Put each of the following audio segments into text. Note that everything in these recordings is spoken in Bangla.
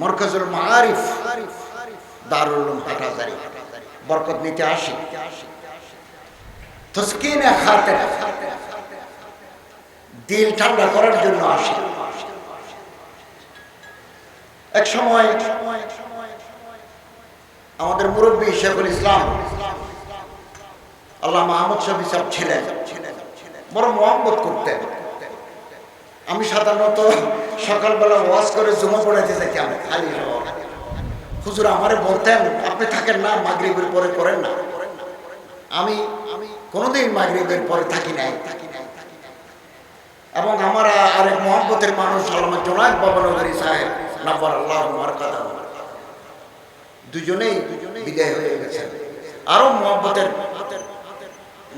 মরকাজুল মারিফ দারুল হাটাজারি বরকত নিতে আসি। তসকিনে খাতের দিল ঠান্ডা করার জন্য আসি। এক সময় আমাদের মুরব্বী শেখুল ইসলাম, আল্লাহ মাহমুদ শফি সাহেব ছিলেন। বড় মোহাম্মত করতেন। আমি সাধারণত সকালবেলা ওয়াজ করে জমা পড়াইতে যেতাম খালি। হুজুর, আমারে বলতেন, আপনি থাকেন না, মাগরিবের পরে করেন না। আমি আমি কোনোদিন মাগরিবের পরে থাকি নাই। থাকি নাই এবং আমার আরেক মোহাম্মতের মানুষ আল্লামা জোনায়দ বাবানগরী সাহেব নাম্বার আল্লাহ মারকাদা দুজনেই বিদায় হয়ে গেছেন। আরও মোহাম্মতের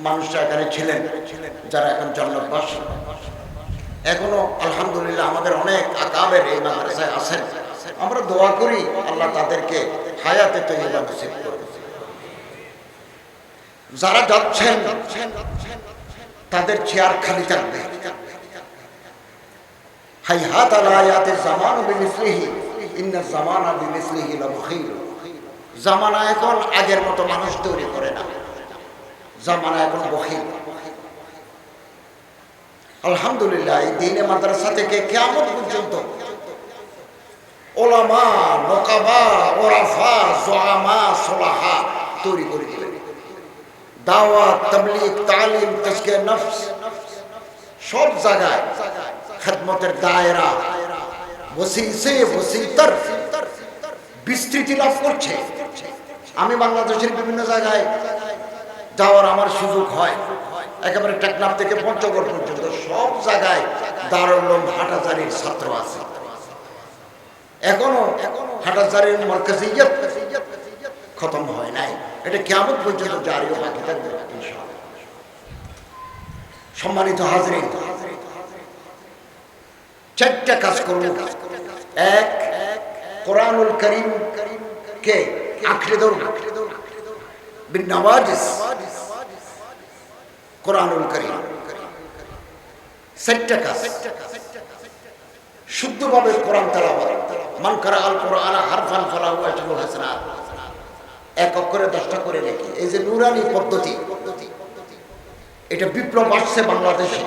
মানুষরা এখানে ছিলেন, যারা এখন জন্মবাসী এখনও, আলহামদুলিল্লাহ, আমাদের অনেক আকাবের এই মাদ্রাসায় আছেন। আমরা দোয়া করি, আল্লাহ তাদেরকে হায়াতে তৈরি নসিব করুন। যারা যাচ্ছেন, তাদের চেয়ার খালি থাকবে। হাই হাত আলায়াতের জামান বিমিসলিহি, ইন্না জামানা বিমিসলিহি লাবখিল জামানা এখন আগের মতো মানুষ তৈরি করে না। জামানা এখন বখিল। আলহামদুলিল্লাহ, এই দিনে মাদ্রাসা থেকে কেমন পর্যন্ত ওলামা, নোকাবা, ওরাফা, জোয়ামা, সোলাহা তৈরি করে দিলেন। আমি বাংলাদেশের বিভিন্ন জায়গায় যাওয়ার আমার সুযোগ হয়। একেবারে টেকনাফ থেকে পঞ্চগড় পর্যন্ত সব জায়গায় দারুল হাটাজারির ছাত্র আছে। এখনও হাটাজারির মরকাজিয়ত খতম হয় নাই। এটা কেমন পর্যন্ত জারিও বাকি থাকবে সম্মানিত হাজরিন, চারটা কাজ করুন এক, কোরআনুল করিম কে আঁকড়ে ধরুন বিন কোরআনুল করিম। কাজ শুদ্ধভাবে কোরআন তেলাওয়াত। মান করা আল কোরআন হারফান ফালাহু আজরুল হাসানাত এক অক্ষরে দশটা করে রেখে এই যে নুরানি পদ্ধতি, এটা বিপ্লব আসছে বাংলাদেশে।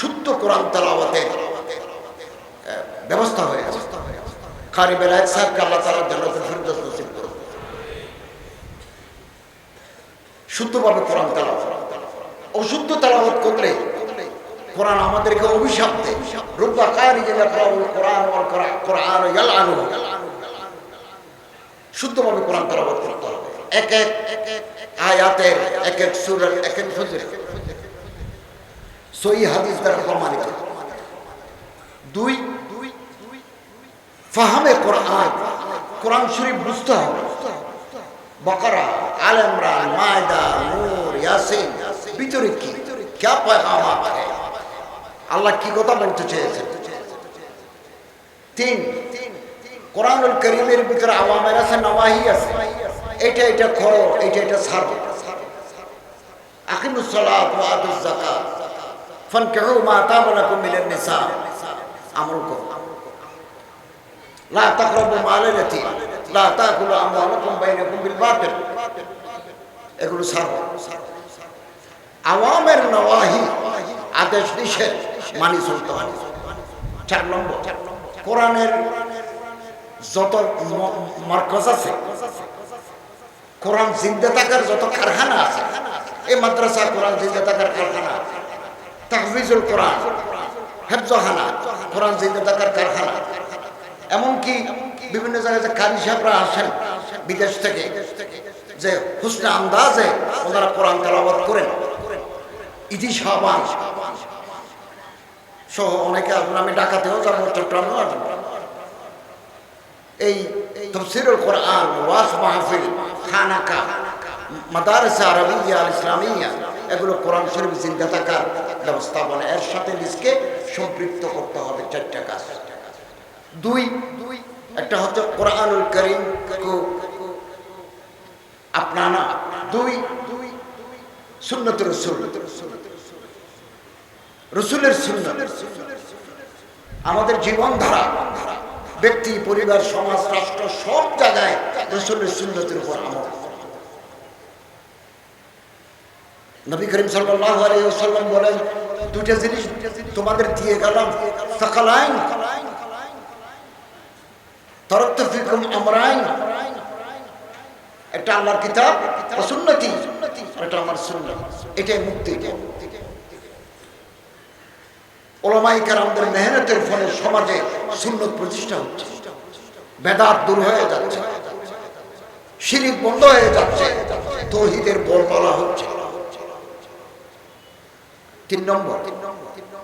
শুদ্ধ কোরআন তেলাওয়াতের ব্যবস্থা হয়ে গেছে খারি সাহেবকে আল্লাহ তালা জান্নাতুল ফিরদৌস করুন শুদ্ধভাবে কোরআন তেলাওয়াত। অশুদ্ধ তেলাওয়াত করলে কোরআন আমাদেরকে অভিশাপ দেয়। শুদ্ধভাবে কোরআন তেলাওয়াত করতে হবে। এক এক আয়াতের, এক এক সূরার, এক এক ফজর সহি হাদিস দ্বারা প্রমাণিত দুই, ফাহামে কোরআন। কোরআন শরীফ বুঝতে হবে। বকরা, আল ইমরান, মায়দা, নূর, ইয়াসিন ভিতরে কি? কে পয়গাম আছে? আল্লাহ কি কথা বলতে চেয়েছেন তিন, কোরআনুল করিমের ভিতরে আওয়ামের আছে, নওয়াহি আছে। এটা এটা করো এটা এটা ছাড়ো আকিমুস সালাত ওয়া আতুজ যাকাত। ফানকিহু মা তাবালাকুম মিনান নিসা। আমল করো। তাকরাবু মালাল ইয়াতীম লা তাকুলু আমওয়ালাকুম বাইনাকুম বিল বাতিল। এগুলো ছাড়ো। আওয়ামের নওয়াহি, আদেশ নিষেধ মানি চলতে হবে। চার নম্বর, কোরআনের যত মার্কজ আছে, কোরআন জিন্দা থাকার যত কারখানা আছে, এই মাদ্রাসা কোরআন জিন্দা থাকার কারখানা, তাহফিজুল কোরআন হেফজহানা কোরআন জিন্দা থাকার কারখানা এমনকি বিভিন্ন জায়গায় যে কারি সাহেবরা আসেন বিদেশ থেকে, যে হুসনে আন্দাজে ওনারা কোরআন তেলাওয়াত করেন। ইতি সাবান সহ অনেকে আসবেন, আমি ঢাকাতেও যাব, চট্টগ্রামেও আসব। এই তফসিরুল কোরআন, ওয়াজ মাহফিল, খানাকা, মাদারসা আরবিয়া, আল ইসলামিয়া, এগুলো কোরআন শরীফ জিন্দা থাকার ব্যবস্থাপনা। এর সাথে নিজকে সম্পৃক্ত করতে হবে চারটা কাজ। দুই দুই একটা হচ্ছে কোরআনুল করিম আপনানা, দুই দুই সুন্নত রসুল। রসুলের সুন্নত। আমাদের জীবন ধারা ব্যক্তি, পরিবার, সমাজ, রাষ্ট্র, সব জায়গায় রসুলের সুন্নতের উপর আমল। নবী করিম আলাইহি ওয়াসাল্লাম বলেন দুটো জিনিস তোমাদের দিয়ে গেলাম। সাকালাইন এটা এটা মেহনতের ফলে সমাজে সুন্নত প্রতিষ্ঠা হচ্ছে। বেদাত দূর হয়ে যাচ্ছে। শিরিক বন্ধ হয়ে যাচ্ছে। তৌহিদের বল বলা হচ্ছে। তিন নম্বর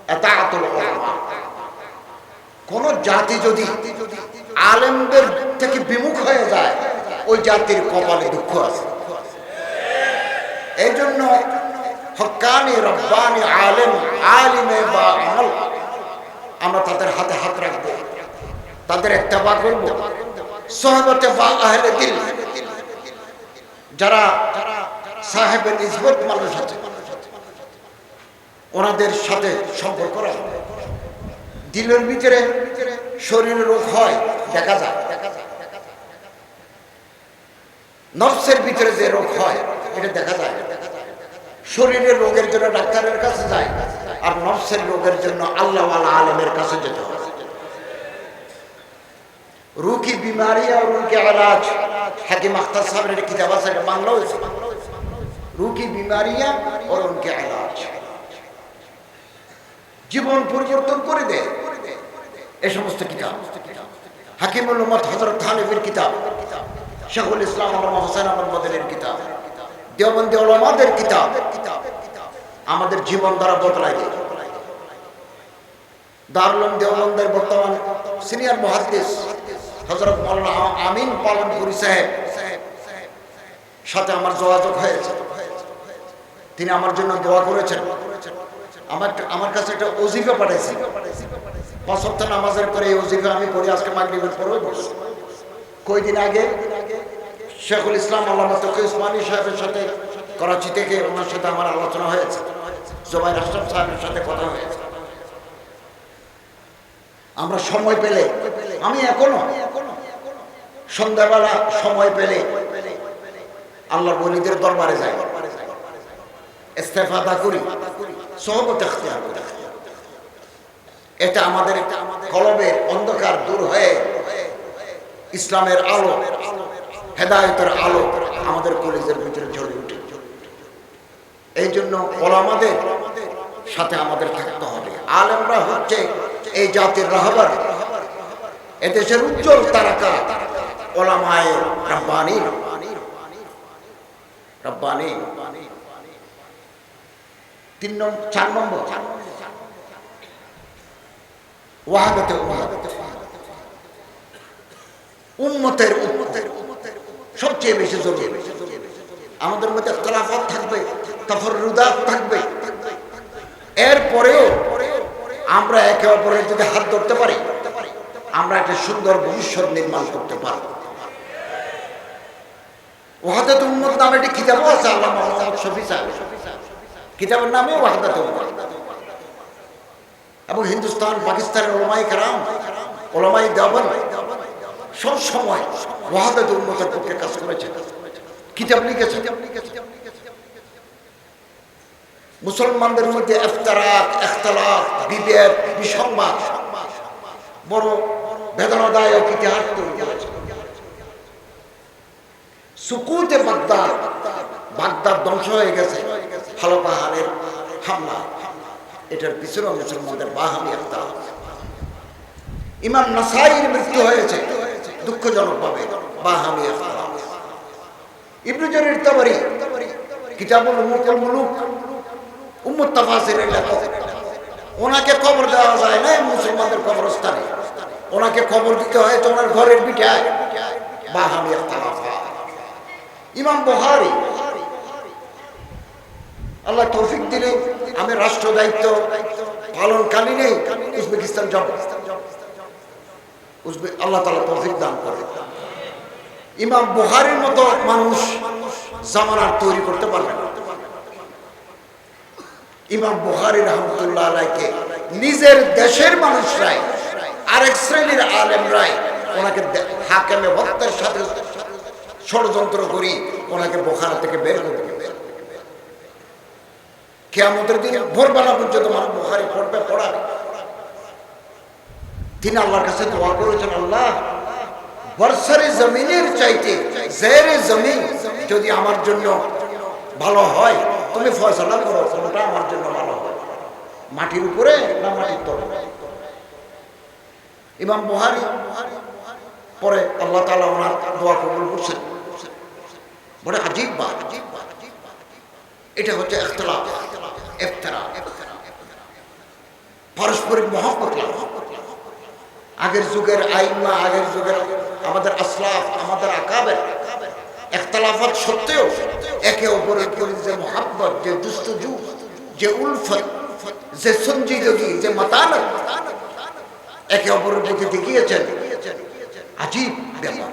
এতাআতুল উলামা। কোন জাতি যদি আলেমদের থেকে বিমুখ হয়ে যায়, ওই জাতির কপালে দুঃখ আছে। এই জন্য হকানি রব্বানি আলেম, আলিমে বা আমল, আমরা তাদের হাতে হাত রাখব, তাদের একটা করব। সহবতে বা আহলে দিল, যারা সাহেবের মানুষ আছে, ওনাদের সাথে সম্পর্ক রাখবে। দিলের ভিতরে শরীরে রোগ হয়, দেখা যায়। নফসের ভিতরে যে রোগ হয়, এটা দেখা যায়। শরীরের রোগের জন্য ডাক্তারের কাছে যায় আর নফসের রোগের জন্য আল্লাহ আলমের কাছে যেতে হয়। রুকি বিমারি আর রুকি আলাজ হাকিম আখতার সাহেবের কিতাব আছে, এটা বাংলা হয়েছে। রুকি বিমারিয়া আর উনকে আলাজ জীবন পরিবর্তন করে দেয়। এ সমস্ত কিতাব। হাকিমুল উম্মত হজরত থানিফের কিতাব, শেখুল ইসলাম আলম হোসেন আহমদ মদিনের কিতাব, দেওবন্দি ওলামাদের কিতাব, আমাদের জীবন দ্বারা বদলায় দেয় দারুল দেওবন্দের বর্তমান সিনিয়র মহাদ্দিস হজরত মৌলানা আমিন পালনপুরি সাহেব, সাথে আমার যোগাযোগ হয়েছে। তিনি আমার জন্য দোয়া করেছেন। আমার আমার কাছে একটা অজিফা পাঠাইছি। পাঁচ সপ্তাহ নামাজের পরে আমি পড়ি, আজকে মাগরিবের কয়দিন আগে শেখুল ইসলাম সাহেবের সাথে করাচি থেকে ওনার সাথে আমার আলোচনা হয়েছে। আশরাফ সাহেবের সাথে কথা হয়েছে। আমরা সময় পেলে, আমি এখনও সন্ধ্যাবেলা সময় পেলে আল্লাহ বলিদের দরবারে যাই। করি, সহবত এখতিয়ার করি। এটা আমাদের কলবের অন্ধকার দূর হয়ে ইসলামের আলো, হেদায়তের আলো আমাদের কলেজের ভিতরে জ্বলে উঠে। এই জন্য ওলামাদের সাথে আমাদের থাকতে হবে। আলেমরা হচ্ছে এই জাতির রাহবার। এদেশের উজ্জ্বল তারাকা ওলামায় রব্বানি। রব্বানি। তিন নম্বর চার নম্বর। উম্মতের উম্মতের সবচেয়ে বেশি জরুরি। আমাদের মধ্যে থাকবে তফরুদাত থাকবে। এরপরেও আমরা একে অপরের যদি হাত ধরতে পারি। আমরা একটা সুন্দর ভবিষ্যৎ নির্মাণ করতে পারব ওহাদাত উম্মত নামে একটি কিতাবও আছে আল্লাহ কিতাবের নামে ওয়াহাদাত এবং হিন্দুস্তান, পাকিস্তানের ওলামাই কারাম ওলামাই দেওয়ান সব সময় ওয়াহাদাত উম্মতের পক্ষে কাজ করেছে কিতাব লিখেছে মুসলমানদের মধ্যে এফতারাক এখতলাফ বিভেদ, বিসংবাদ বড় বেদনাদায়ক ইতিহাস তৈরি করেছে। সুকুতে বাগদাদ বাগদাদ ধ্বংস হয়ে গেছে ভালো পাহাড়ের হামলা। এটার পিছনে মুসলমানদের বাহানি একটা ইমাম নাসাইর মৃত্যু হয়েছে, দুঃখজনক ভাবে বাহানি ইবনু জরির তাবারি, কিতাবুল মুকুল মুলুক, উম্মত তাফাসিরের লেখক। ওনাকে কবর দেওয়া যায় না মুসলমানদের কবরস্থানে। ওনাকে কবর দিতে হয় তো ওনার ঘরের পিঠায় বাহানি ইখতিলাফা ইমাম বুখারী আল্লাহ তৌফিক দিলে আমি রাষ্ট্র দায়িত্ব পালনকালীনে উজবেকিস্তান যাব আল্লাহ তালা তৌফিক দান করে। ইমাম বুহারির মতো মানুষ জামানার তৈরি করতে পারবে ইমাম বুহারি রহমতুল্লাহ আলাইকে নিজের দেশের মানুষরাই আর আরেক শ্রেণির আলেমরাই ওনাকে দে- হাকেমে ভক্তের সাথে ষড়যন্ত্র করি ওনাকে বোখারা থেকে বের করে দেবে। কেয়ামতের দিন ভোরবেলা পর্যন্ত মানুষ বোখারি পড়বে, পড়াবে। তিনি আল্লাহর কাছে দোয়া করেছেন, আল্লাহ, বর্ষারে জমিনের চাইতে জেরে জমিন যদি আমার জন্য ভালো হয়, তুমি ফয়সলা করো কোনটা আমার জন্য ভালো হয়। মাটির উপরে না মাটির তলে? ইমাম বুহারি পরে আল্লাহ তাআলা ওনার দোয়া কবুল করছেন। বড় আজীব বাত। এটা হচ্ছে ইখতিলাফ পারস্পরিক মহব্বত আগের যুগের আইমা, আগের যুগের আমাদের আসলাফ, আমাদের আকাবের একতলাফত সত্ত্বেও একে অপরের প্রতি যে মহাব্বত, যে দুষ্টজু, যে উলফত, যে সঞ্জিদগি, যে মাতানত, একে অপরের প্রতি দেখিয়েছেন। আজীব ব্যাপার।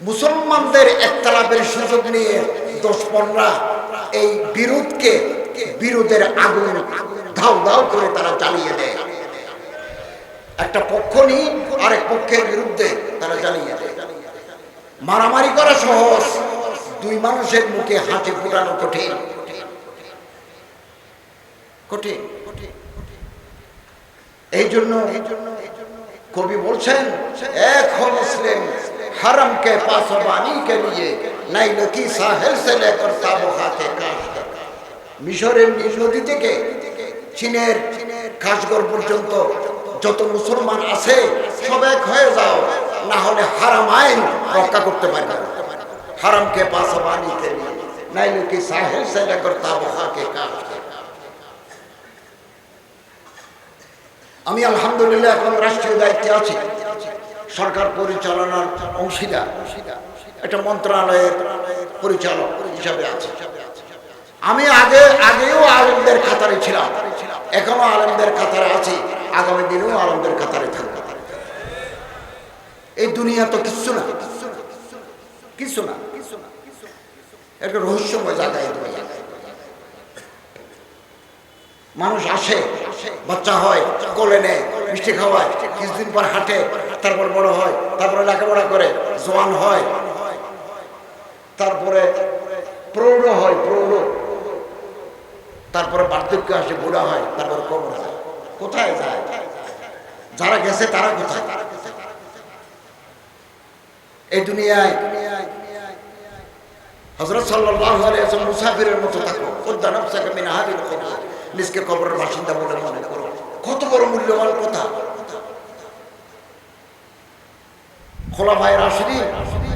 মুসলমানদের একতলাপের সুযোগ নিয়ে দোষপনরা এই বিরোধকে বিরোধের আগুন ধাও ধাও করে তারা চালিয়ে দেয়। একটা পক্ষ নিয়ে আরেক পক্ষের বিরুদ্ধে তারা চালিয়ে দেয়। মারামারি করা সহজ, দুই মানুষের মুখে হাতে ফুটানো কঠিন। কঠিন এই জন্য কবি বলছেন এখন মুসলিম हरम के पासबानी के लिए नाइल की साहिल से लेकर ताबोखा के काश तक মিশরের নীল নদী থেকে চীনের খাসগর পর্যন্ত যত মুসলমান আছে সব এক হয়ে যাও না হলে হারাম আইন রক্ষা করতে পারবে না। হারামকে পাশাবানি কে লিয়ে নাইলে কি সাহেল সে লেকর তাবখা কে কাজ আমি আলহামদুলিল্লাহ এখন রাষ্ট্রীয় দায়িত্বে আছি সরকার পরিচালনার অংশীদার। একটা মন্ত্রণালয়ের পরিচালক হিসাবে আছে। আমি আগে, আগেও আলমদের খাতারে ছিলাম। এখনও আলমদের খাতারে আছি। আগামী দিনেও আলমদের খাতারে থাকব। এই দুনিয়া তো কিচ্ছু না। কিছু না। একটা রহস্যময় জায়গা এই দুনিয়া মানুষ আসে, বাচ্চা হয়, কোলে নেয়, মিষ্টি খাওয়ায়, কিছুদিন পর হাঁটে তারপর বড় হয়, তারপরে লেখাপড়া করে জোয়ান হয়। তারপরে প্রৌঢ় হয়, প্রৌঢ়। তারপরে বার্ধক্য আসে, বুড়া হয়, তারপরে কবর যায় কোথায় যায়? যারা গেছে তারা কোথায়? এই দুনিয়ায় হজরত ওয়াসাল্লাম মুসাফিরের মতো থাকো। কবর নিজকে কবরের বাসিন্দা বলে মনে করো। কত বড় মূল্যবান কথা। খোলা ভাই রাশিদি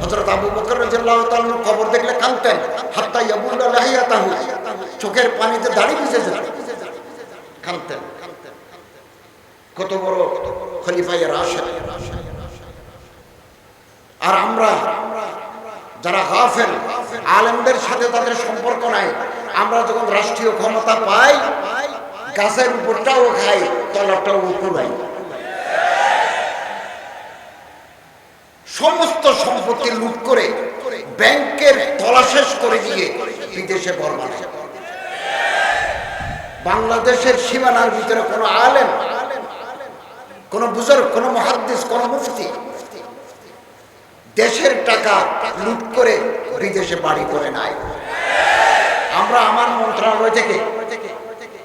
হজরত আবু বকর তাআলা কবর দেখলে কাঁদতেন, হাত্তা ইয়াবুল্লা লাহিয়াতাহু, চোখের পানিতে দাড়ি ভিজে কাঁদতেন। কত বড় খলিফায়ে রাশিদ। আর আমরা যারা গাফেল, আলেমদের সাথে তাদের সম্পর্ক নাই, আমরা যখন রাষ্ট্রীয় ক্ষমতা পাই, গাছের উপরটাও খাই তলাটাও উপরাই সমস্ত সম্পত্তি লুট করে ব্যাংকের তলা শেষ করে দিয়ে বিদেশে ঘর বাংলাদেশের সীমানার ভিতরে কোনো আলেম, কোন বুজুর্গ, কোন মহাদ্দিস, কোন মুফতি দেশের টাকা লুট করে বিদেশে বাড়ি করে নাই। আমরা আমার মন্ত্রণালয় থেকে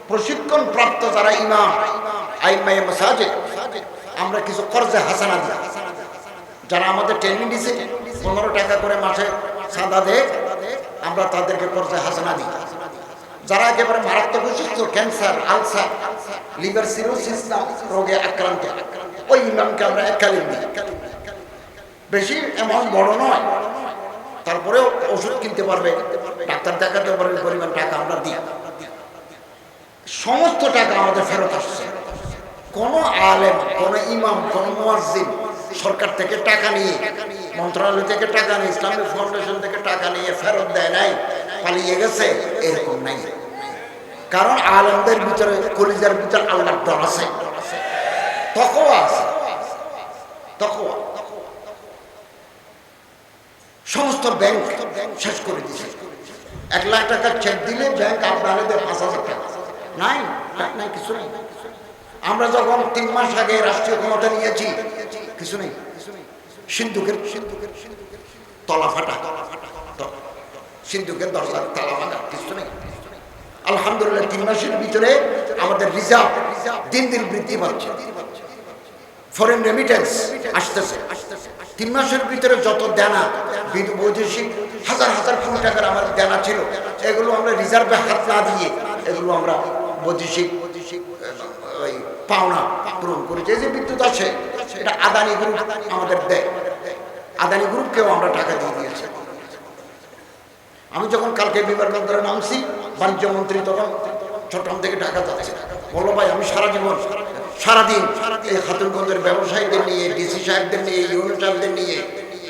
প্রশিক্ষণ প্রাপ্ত যারা ইমাম আইমাই মাসাজে আমরা কিছু কর্জে হাসানা দিই যারা আমাদের ট্রেনিং দিছে, পনেরো টাকা করে মাসে চাঁদা দেয়, আমরা তাদেরকে কর্জে হাসানা দিই। যারা একেবারে মারাত্মক অসুস্থ ক্যান্সার আলসার লিভার সিরোসিস রোগে আক্রান্ত, ওই ইমামকে আমরা এককালীন দিই। বেশি অ্যামাউন্ট বড় নয়। তারপরেও ওষুধ কিনতে পারবে, ডাক্তার দেখাতে পারবে পরিমাণ টাকা আমরা দিই। সমস্ত টাকা আমাদের ফেরত আসছে। কোনো আলেম, কোনো ইমাম, কোন মুয়াজ্জিন সরকার থেকে টাকা নিয়ে, মন্ত্রণালয় থেকে টাকা নিয়ে, ইসলামিক ফাউন্ডেশন থেকে টাকা নিয়ে ফেরত দেয় নাই, পালিয়ে গেছে, এরকম নাই। কারণ আলেমদের ভিতরে, কলিজার ভিতরে আল্লাহর ডর আছে। তকও সমস্ত ব্যাংক শেষ করে দিয়েছে। এক লাখ টাকা চেক দিলে ব্যাংক আপনার পাঁচ হাজার টাকা। নাই নাই, কিছু নাই। আমরা যখন তিন মাস আগে রাষ্ট্রীয় ক্ষমতা নিয়েছি কিছু নেই? সিন্ধুকের সিন্ধুকের তলা ফাটা। সিন্ধুকের দরজার তালা ফাটা। কিছু নেই? আলহামদুলিল্লাহ, তিন মাসের ভিতরে আমাদের রিজার্ভ দিন দিন বৃদ্ধি পাচ্ছে। ফরেন রেমিটেন্স আসতেছে। তিন মাসের ভিতরে যত দেনা বিদ- বৈদেশিক হাজার হাজার কোটি টাকার আমার দেনা ছিল, এগুলো আমরা রিজার্ভে হাত না দিয়ে এগুলো আমরা বৈদেশিক বৈদেশিক পাওনা পূরণ করি যে যে বিদ্যুৎ আসে এটা আদানি গ্রুপ আমাদের দেয়। আদানি গ্রুপকেও আমরা টাকা দিয়ে দিয়েছি। আমি যখন কালকে বিমানবন্দরে নামছি, বাণিজ্য মন্ত্রী তখন চট্টগ্রাম থেকে ঢাকা যাচ্ছে। বলল, ভাই, আমি সারা জীবন, সারাদিন এই খাতুনগঞ্জের ব্যবসায়ীদের নিয়ে, ডিসি সাহেবদের নিয়ে ইউনিট সাহেবদের নিয়ে,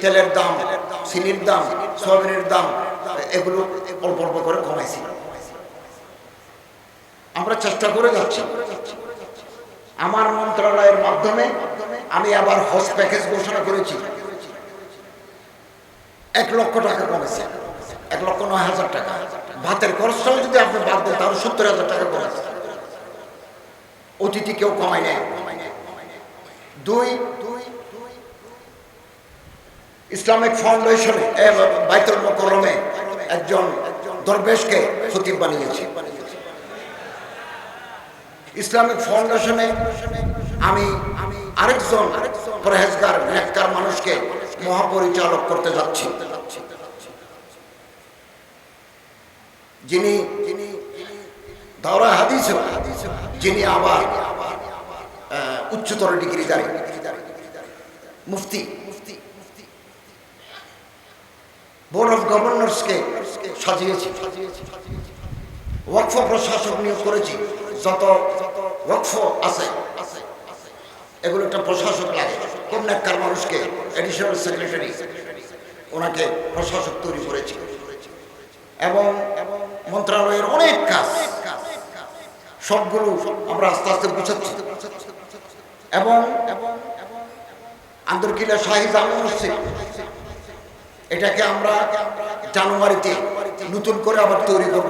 তেলের দাম চিনির দাম, সয়াবিনের দাম, এগুলো অল্প অল্প করে কমাইছি। আমরা চেষ্টা করে যাচ্ছি। আমার মন্ত্রণালয়ের মাধ্যমে আমি আবার হজ প্যাকেজ ঘোষণা করেছি। এক লক্ষ টাকা কমেছে। এক লক্ষ নয় হাজার টাকা। ভাতের খরচটাও যদি আপনি বাদ দেন, তাহলে সত্তর হাজার টাকা কমেছে। অতিথি কেউ কমায় নেয় দুই, ইসলামিক ফাউন্ডেশনে বাইতুল মোকরমে একজন দরবেশকে খতিব বানিয়েছি। ইসলামিক ফাউন্ডেশনে আমি আমি আরেকজন পরহেজগার, নেককার মানুষকে মহাপরিচালক করতে যাচ্ছি। যিনি যিনি দাওরা হাদিস, যিনি আবার উচ্চতর ডিগ্রি দাঁড়িয়ে মুফতি, বোর্ড অফ গভর্নর্সকে সাজিয়েছি। ওয়াকফ প্রশাসক নিয়োগ করেছি। যত ওয়াকফ আছে এগুলো একটা প্রশাসক লাগে। কোন নেককার মানুষকে এডিশনাল সেক্রেটারি ওনাকে প্রশাসক তৈরি করেছি। এবং মন্ত্রণালয়ের অনেক কাজ, সবগুলো আমরা আস্তে আস্তে বুঝাচ্ছি এবং আন্দরকিলা শাহী জামে মসজিদ এটাকে আমরা জানুয়ারিতে নতুন করে আবার তৈরি করব।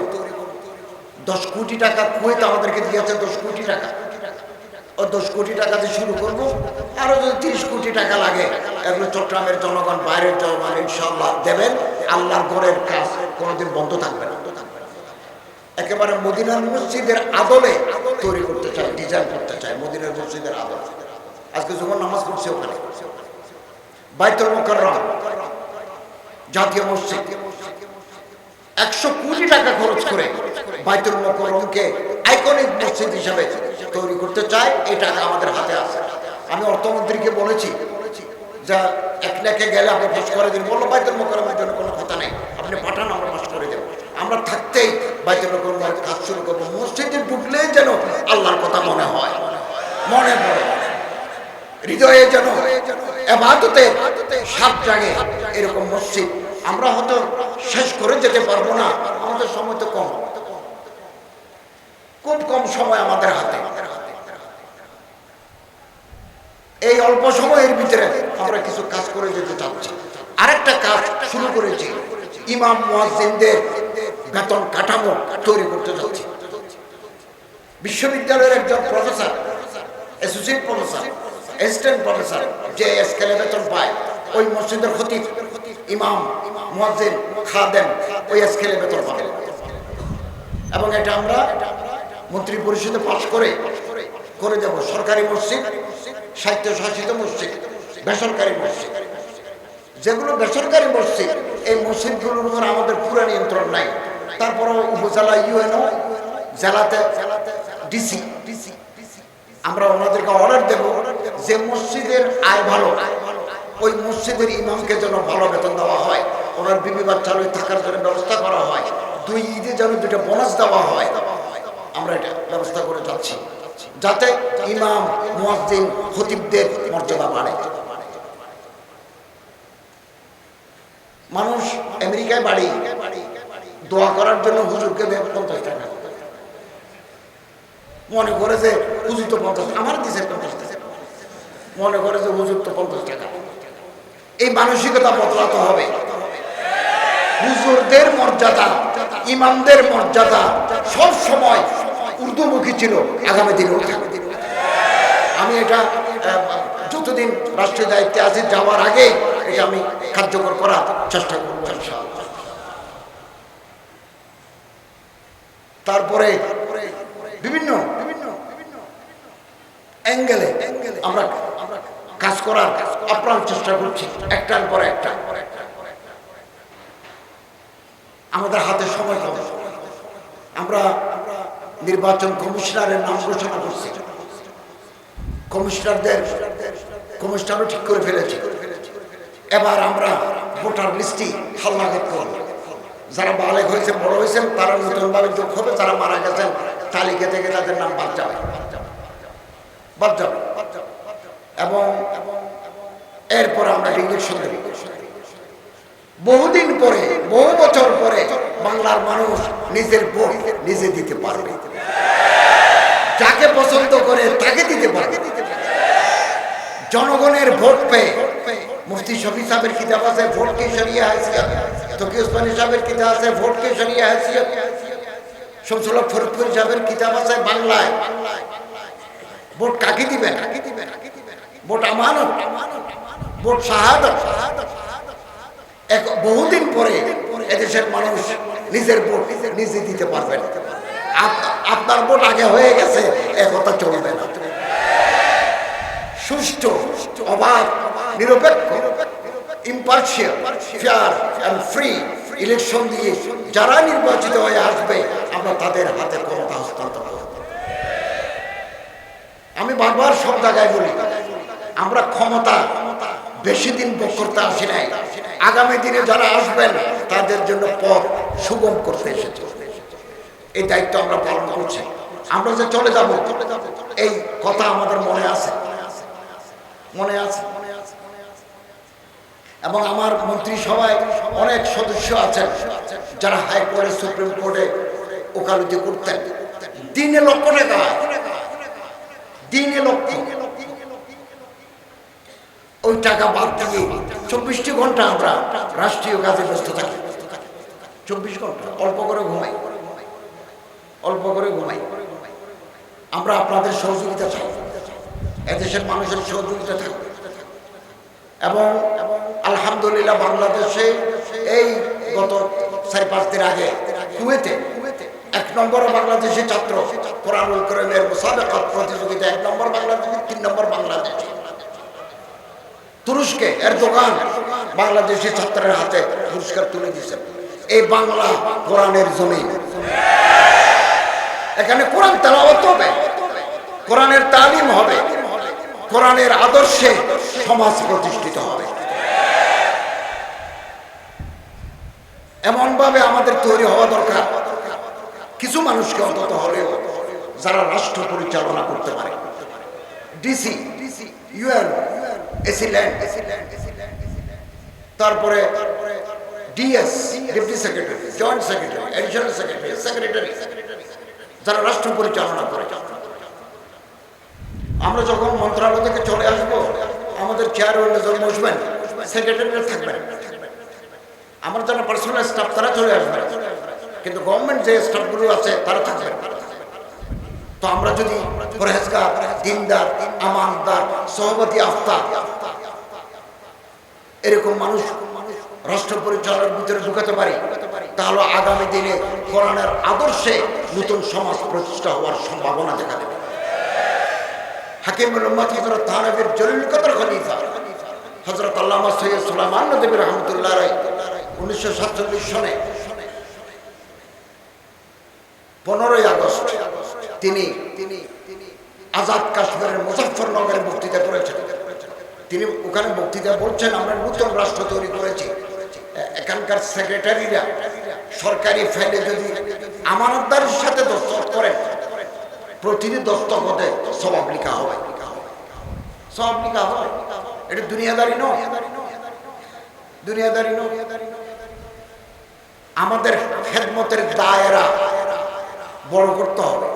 দশ কোটি টাকা কুয়েত আমাদেরকে দিয়েছে, দশ কোটি টাকা। দশ কোটি টাকা দিয়ে শুরু করব। আরও যদি তিরিশ কোটি টাকা লাগে, এগুলো চট্টগ্রামের জনগণ, বাইরের জনগণ ইনশাল্লাহ দেবেন। আল্লাহর ঘরের কাজ কোনোদিন বন্ধ থাকবে না। একেবারে মদিনার মসজিদের আদলে তৈরি করতে চাই ডিজাইন করতে চাই, মদিনার মসজিদের আদলে। আজকে যখন নামাজ পড়ছি ওখানে, বাইতুল মোকাররম, জাতীয় মসজিদ একশো কোটি টাকা খরচ করে বাইতুল মোকরমকে আইকনিক মসজিদ হিসাবে তৈরি করতে চায়, এই টাকা আমাদের হাতে আছে। আমি অর্থমন্ত্রীকে বলেছি যা এক লেখে গেলে আপনি পাশ করে দিন। বলল, বাইতুল মোকরমের জন্য কোনো কথা নেই। আপনি পাঠান, আমরা পাশ করে দেবো। আমরা থাকতেই বাইতুল মোকরমের কাজ শুরু করব। মসজিদে ঢুকলেই যেন আল্লাহর কথা মনে হয়। মনে পড়ে। হৃদয়ে যেন এবাদতে সাত জাগে এরকম মসজিদ। আমরা হয়তো শেষ করে যেতে পারব না। আমাদের সময় তো কম। খুব কম সময় আমাদের হাতে। এই অল্প সময়ের ভিতরে আমরা কিছু কাজ করে যেতে চাচ্ছি। আরেকটা কাজ শুরু করেছি। ইমাম মুয়াজ্জিনদের বেতন কাঠামো তৈরি করতে যাচ্ছি বিশ্ববিদ্যালয়ের একজন professor associate professor assistant professor যে স্কেলে বেতন পায়, ওই মসজিদের খতিব ইমাম মুয়াজ্জিন খাদেম ওই স্কেলে বেতন পাবে এবং এটা আমরা মন্ত্রী পরিষদে পাশ করে করে দেব। সরকারি মসজিদ সাহিত্য শাসিত মসজিদ, বেসরকারি মসজিদ। যেগুলো বেসরকারি মসজিদ, এই মসজিদগুলোর উপর আমাদের পুরো নিয়ন্ত্রণ নাই। তারপরও উপজেলা ইউএনও, জেলাতে ডিসি ডিসি আমরা ওনাদেরকে অর্ডার দেব যে মসজিদের আয় ভালো, ওই মসজিদের ইমামকে যেন ভালো বেতন দেওয়া হয়। ওনার বিবি বাচ্চার ওই থাকার জন্য ব্যবস্থা করা হয়। দুই ঈদে যেন দুটো বোনাস দেওয়া হয়। আমরা এটা ব্যবস্থা করে যাচ্ছি। যাতে ইমাম, মুয়াজ্জিন, খতিবদের মর্যাদা বাড়ে। মানুষ আমেরিকায় বাড়ি, দোয়া করার জন্য হুজুরকে দেয় পঞ্চাশ টাকা। মনে করে যে হুজুর তো পঞ্চাশ, আমার দিছে পঞ্চাশ টাকা। মনে করে যে হুজুর তো পঞ্চাশ টাকা। এই মানসিকতা বদলাতে হবে। হুজুরদের মর্যাদা, ইমামদের মর্যাদা সব সময় উর্দুমুখী ছিল, আগামী দিনেও আমি এটা যতদিন রাষ্ট্রীয় দায়িত্বে আছি, যাওয়ার আগে এটা আমি কার্যকর করার চেষ্টা করব। তারপরে বিভিন্ন অ্যাঙ্গেলে আমরা কাজ করার আপ্রাণ চেষ্টা করছি, একটার পর একটা আমাদের হাতে সময় কম। আমরা নির্বাচন কমিশনারের নাম ঘোষণা করছি। কমিশনারদের কমিশনারও ঠিক করে ফেলেছি। এবার আমরা ভোটার লিস্টই হালনাগাদ করব যারা বালেক হয়েছে, বড় হয়েছেন তারা নতুনভাবে যোগ হবে, যারা মারা গেছেন, তালিকা থেকে তাদের নাম বাদ যাবে। বাদ যাবে। এবং এরপর আমরা ইলেকশন দেব। বহুদিন পরে, বহু বছর পরে বাংলার মানুষ নিজের ভোট নিজে দিতে পারবে। যাকে পছন্দ করে তাকে দিতে পারবে। জনগণের ভোট পেয়ে মুফতি শফি সাহেবের কিতাব আছে, ভোট কে সরিয়া হাসিয়ত তকি ওসমানী সাহেবের কিতাব আছে, ভোট কে সরিয়া হাসিয়ত শামসুল্লাহ ফরিদপুর সাহেবের কিতাব আছে বাংলায়। ভোট কাকে দিবেন? ভোট আমানত, ভোট শাহাদত। এক বহুদিন পরে এদেশের মানুষ নিজের ভোট নিজে দিতে পারবেন আপ- আপনার ভোট আগে হয়ে গেছে, একথা চলবে না। সুষ্ঠু, অবাধ, নিরপেক্ষ ফ্রি ইলেকশন দিয়ে যারা নির্বাচিত হয়ে আসবে, আমরা তাদের হাতে ক্ষমতা হস্তান্তর আমি বারবার সব জায়গায় বলি, আমরা ক্ষমতা বেশি দিন ভোগ করতে আসি নাই। আগামী দিনে যারা আসবেন, তাদের জন্য পথ সুগম করতে এসেছে। এই দায়িত্ব আমরা পালন করছি। আমরা যে চলে যাব, এই কথা আমাদের মনে আছে। মনে আছে। এবং আমার মন্ত্রিসভায় অনেক সদস্য আছেন, যারা হাইকোর্টে সুপ্রিম কোর্টে ওকালতি করতেন। দিনে লক্ষ টাকা। দিনে লক্ষ। ওই টাকা বাদ দিয়ে চব্বিশটি ঘণ্টা আমরা রাষ্ট্রীয় কাজে ব্যস্ত থাকি। চব্বিশ ঘণ্টা, অল্প করে ঘুমাই। অল্প করে ঘুমাই। আমরা আপনাদের সহযোগিতা চাই। এদেশের মানুষের সহযোগিতা থাকবে এবং আলহামদুলিল্লাহ বাংলাদেশে এই গত চার পাঁচ দিন আগে কুয়েতে এক নম্বর বাংলাদেশি ছাত্র কোরআনুল প্রতিযোগিতা এক নম্বর বাংলাদেশ, তিন নম্বর বাংলাদেশ। তুরস্কে এর দোকান বাংলাদেশি ছাত্রের হাতে পুরস্কার তুলে দিয়েছেন। এই বাংলা কোরআনের জমিন এখানে কোরআন তেলাওয়াত হবে। কোরআনের তালিম হবে। কোরআনের আদর্শে সমাজ প্রতিষ্ঠিত হবে। এমন ভাবে আমাদের তৈরি হওয়া দরকার। কিছু মানুষকে অন্তত হলেও যারা রাষ্ট্র পরিচালনা করতে পারে। ডিসি, ইউএন এসি ল্যান্ড তারপরে secretary, joint secretary secretary secretary, যারা রাষ্ট্র পরিচালনা করে। আমরা যখন মন্ত্রণালয় থেকে চলে আসব, আমাদের চেয়ার যখন বসবেন সেক্রেটারিরা থাকবেন। আমার যারা পার্সোনাল স্টাফ তারা চলে আসবে কিন্তু গভর্নমেন্ট যে স্টাফগুলো আছে, তারা থাকবে তো আমরা যদি পরহেজগার, দিনদার, আমানদার সহমতি আফতার এরকম মানুষ রাষ্ট্র পরিচালনার ভিতরে ঢুকাতে পারি। তাহলে আগামী দিনে কোরআনের আদর্শে নতুন সমাজ প্রতিষ্ঠা হওয়ার সম্ভাবনা দেখা দেবে। মুজফরনগরে বক্তৃতা করেছেন। তিনি ওখানে বক্তৃতা বলছেন আমরা নতুন রাষ্ট্র তৈরি করেছি। এখানকার সেক্রেটারিরা সরকারি ফাইলে যদি আমানতদারের সাথে দস্তখত করেন প্রতিটি দস্তখতে সবাব লিখা হবে। সব লিখা হবে? এটা দুনিয়াদারি নয়। দুনিয়াদারি নয়। আমাদের খেদমতের দায়রা বড় করতে হবে।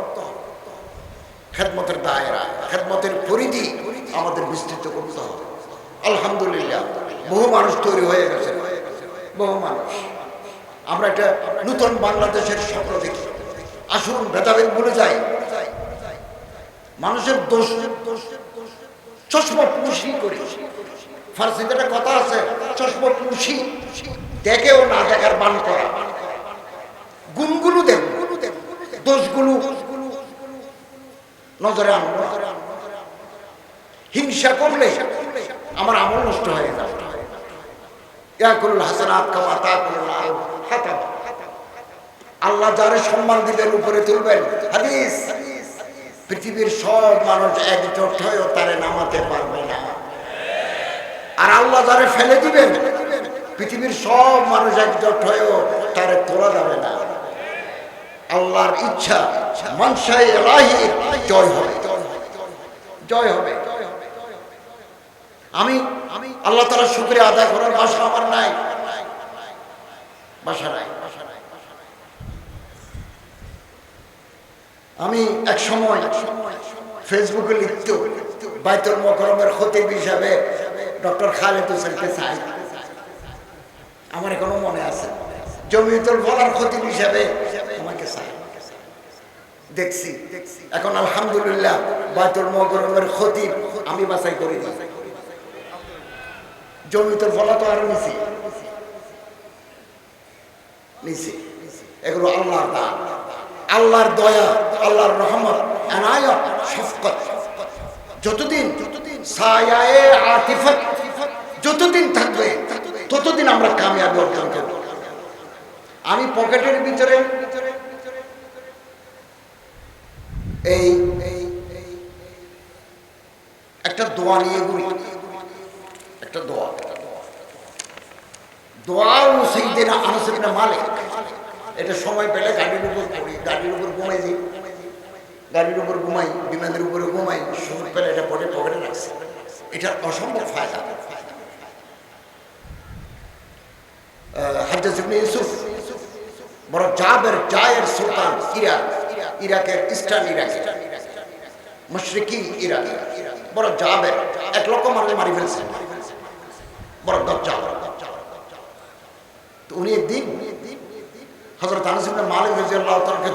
খেদমতের দায়রা, খেদমতের পরিধি আমাদের বিস্তৃত করতে হবে। আলহামদুলিল্লাহ, বহু মানুষ তৈরি হয়ে গেছে। বহু মানুষ। আমরা একটা নতুন বাংলাদেশের স্বপ্ন দেখি। আসুন ভেদাভেদ ভুলে যাই। মানুষের দোষ, চশমা পুষি করি। ফার্সিতে একটা কথা আছে, চশমা পুষি, দেখেও না দেখার বান করা। গুণগুলো দেখ। দোষগুলো নজরে আনব না। হিংসা করলে আমার আমল নষ্ট হয়ে যাবে ইয়াকুল আল্লাহ যারে সম্মান দিবেন, উপরে তুলবেন। হাদিস। পৃথিবীর সব মানুষ একজোট হয়েও তারে নামাতে পারবে না। আর আল্লাহ যারে ফেলে দিবেন, পৃথিবীর সব মানুষ একজোট হয়েও তারে তোলা যাবে না। আল্লাহর ইচ্ছা মনসাই এলাহির জয় হবে। জয় হবে। আমি আমি আল্লাহ তালা শুক্রিয়া আদায় করার ভাষা আমার নাই। বাসা নাই। আমি এক সময় ফেসবুকে লিখত, বাইতুল মকরমের খতিব হিসাবে ডক্টর খালেদ হোসেনকে চাই। আমার এখনও মনে আছে। জমিয়তুল বলার খতিব হিসাবে আমাকে চাই। দেখছি। এখন আলহামদুলিল্লাহ বাইতুল মকরমের খতিব আমি বাছাই করে দিই জমিয়তুল ফলা তো আরও নিছি নিছি এগুলো আল্লাহর দান। আল্লাহর দয়া, আল্লাহর রহমত, এনায়ত, শফকত। যতদিন সায়ায়ে আতিফত, যতদিন থাকবে, ততদিন আমরা কামিয়াবি অর্জন করব। আমি পকেটের ভিতরে এই একটা দোয়া নিয়ে ঘুরি। একটা দোয়া। দোয়া ও সেইদিন আনসিনা মালিক। এটা সময় পেলে গাড়ির উপর পড়ি, গাড়ির উপর ঘুমাই দিই গাড়ির উপর ঘুমাই, বিমানের উপরে ঘুমাই সময় পেলে এটা পড়ে পকেটে রাখছি। এটার অসম্ভব ফায়দা। এক লক্ষ মানুষ মারি ফেলছে।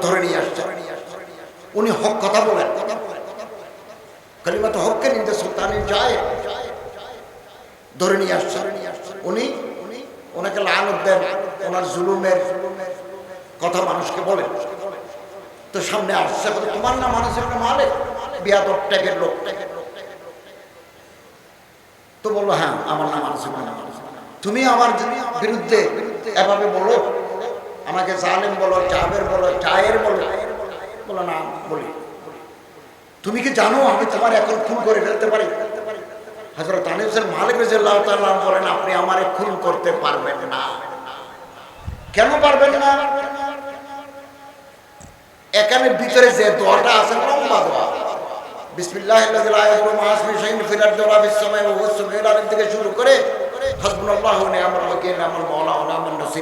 ধরে নিয়ে উনি কথা দেন। জুলুমের কথা মানুষকে বলেন। তো সামনে আসছে। তোমার আনাস ইবনে মালিক। বিয়াদব ট্যাগের লোক। তো বলল হ্যাঁ আমার নাম আনাস তুমি আমার বিরুদ্ধে এভাবে বলো, আমাকে জালেম বলো, জাবের বলো, জায়ের বলো। বলো না, বলি। তুমি কি জানো আমি তোমার এখন খুন করে ফেলতে পারি? হজরত আনিসের মালিক রাজিয়াল্লাহু তাআলা বলেন, আপনি আমারে খুন করতে পারবেন না। কেন পারবেন না? এখানে ভিতরে যে দোয়াটা আছে লম্বা দোয়া।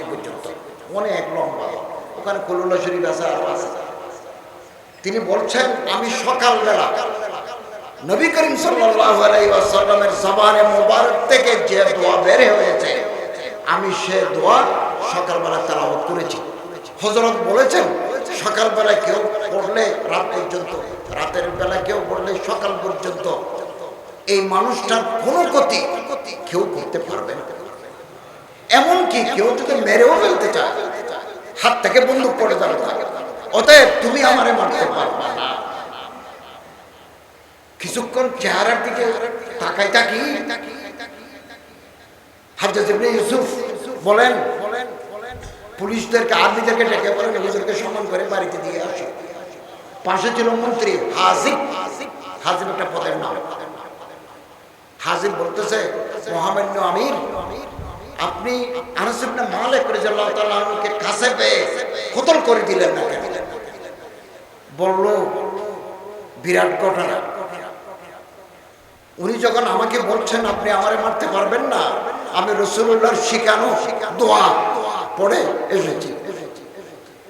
পর্যন্ত অনেক লম্বা ওখানে তিনি বলছেন আমি সকালবেলা নবী করিম ওয়াসাল্লামের জবানে মোবারক থেকে যে দোয়া বের হয়েছে আমি সে দোয়া সকালবেলা তেলাওয়াত করেছি। হজরত বলেছেন সকালবেলা কেউ পড়লে রাত পর্যন্ত রাতের বেলা কেউ পড়লে সকাল পর্যন্ত এই মানুষটার কোনো ক্ষতি কেউ করতে পারবে না। এমনকি কেউ যদি মেরেও ফেলতে চায়, হাত থেকে বন্দুক পড়ে যাবে অতএব তুমি আমারে মারতে পারবে না। কিছুক্ষণ চেহারার দিকে তাকাই ইবনে ইউসুফ বলেন, পুলিশদেরকে, আর্মিদেরকে ডেকে বলেন নিজেদেরকে সম্মান করে বাড়িতে দিয়ে আসে। পাশে ছিল মন্ত্রী, হাজিব। হাজিব একটা পদের নাম। হাজিব বলতেছে, মহামান্য আমির, আপনি ঘটনা। উনি যখন আমাকে বলছেন, আপনি আমারে মারতে পারবেন না, আমি রসুল্লাহর শিখানো দোয়া পড়ে এসেছি।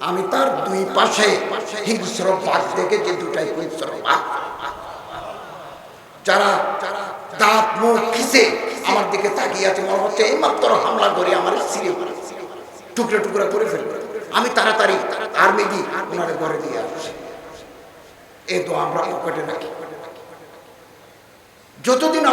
আমি তার দুই পাশে হিংস্র বাঘ দেখেছি দুটাই হিংস্র বাঘ। যারা দাঁত, মুখ খিসে আমার দিকে তাকিয়ে আছে, মনে হচ্ছে এই মাত্র হামলা করে আমার সিঁড়ি টুকরো টুকরো করে ফেলবে। আমি তাড়াতাড়ি আর্মি দিই ওনার ঘরে দিয়ে আসছি। এই তো আমরা পকেটে রাখি। যতদিন